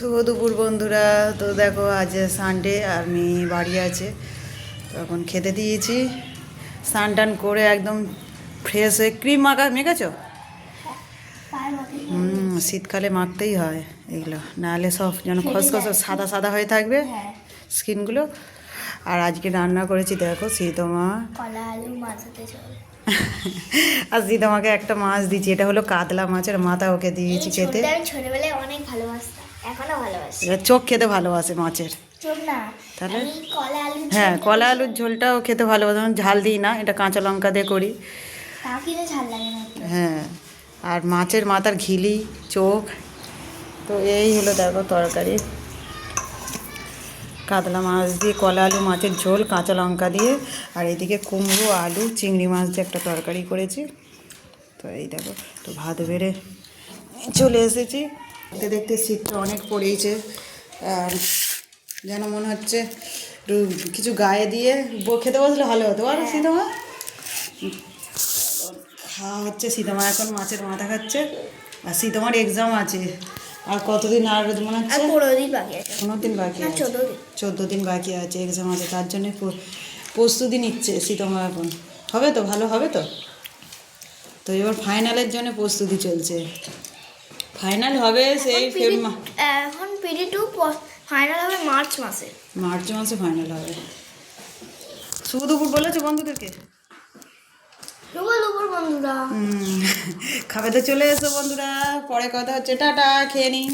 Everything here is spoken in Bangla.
শুভ দুপুর বন্ধুরা। তো দেখো আজ সানডে আর মেয়ে বাড়ি আছে। তো এখন খেতে দিয়েছি। স্নান টান করে একদম ফ্রেশ হয়ে ক্রিম মাখা মেখেছো? হুম শীতকালে মাখতেই হয় এগুলো। নাহলে সব যেন খসখস সাদা সাদা হয়ে থাকবে হ্যাঁ। স্কিনগুলো। আর আজকে রান্না করেছি দেখো সীতমা আর সীতমাকে একটা মাছ দিচ্ছি এটা হলো কাতলা মাছের মাথা ওকে দিয়েছি খেতে। ছোটবেলায় অনেক ভালোবাসতাম। এখনও ভালোবাসি। চোখ খেতে ভালোবাসে মাছের। চোখ না তাহলে? কলা আলু হ্যাঁ কলা আলুর ঝোলটাও খেতে ভালোবাসে ঝাল দিই না এটা কাঁচা লঙ্কা দিয়ে করি। ঝাল লাগে না। হ্যাঁ আর মাছের মাথার ঘিলি চোখ তো এই হলো দেখো তরকারি। কাতলা মাছ দিয়ে কলা আলু মাছের ঝোল কাঁচা লঙ্কা দিয়ে আর এদিকে কুমড়ো আলু চিংড়ি মাছ দিয়ে একটা তরকারি করেছি। তো এই দেখো তো ভাত বেড়ে চলে এসেছি। দেখতে দেখতে শীতটা অনেক পড়েইছে। আর যেন মনে হচ্ছে একটু কিছু গায়ে দিয়ে খেতে বসলে ভালো হতো। আর শীতমা খাওয়া হচ্ছে সীতামা এখন মাছের মাথা খাচ্ছে। আর সীতামার এক্সাম আছে। আর কতদিন আর মনে হচ্ছে? পনেরো দিন বাকি আছে। পনেরো দিন বাকি আছে। চোদ্দ দিন। বাকি আছে এক্সাম আছে। তার জন্য প্রস্তুতি নিচ্ছে সীতামা এখন। হবে তো? ভালো হবে তো? তো এবার ফাইনালের জন্য প্রস্তুতি চলছে। ফাইনাল হবে সেই এখন পিডি টু ফাইনাল হবে মার্চ মাসে। মার্চ মাসে ফাইনাল হবে। শুভ দুপুর বলেছ বন্ধুদেরকে? বন্ধুরা। খাবে তো চলে এসো বন্ধুরা। পরে কথা হচ্ছে। টাটা খেয়ে নিই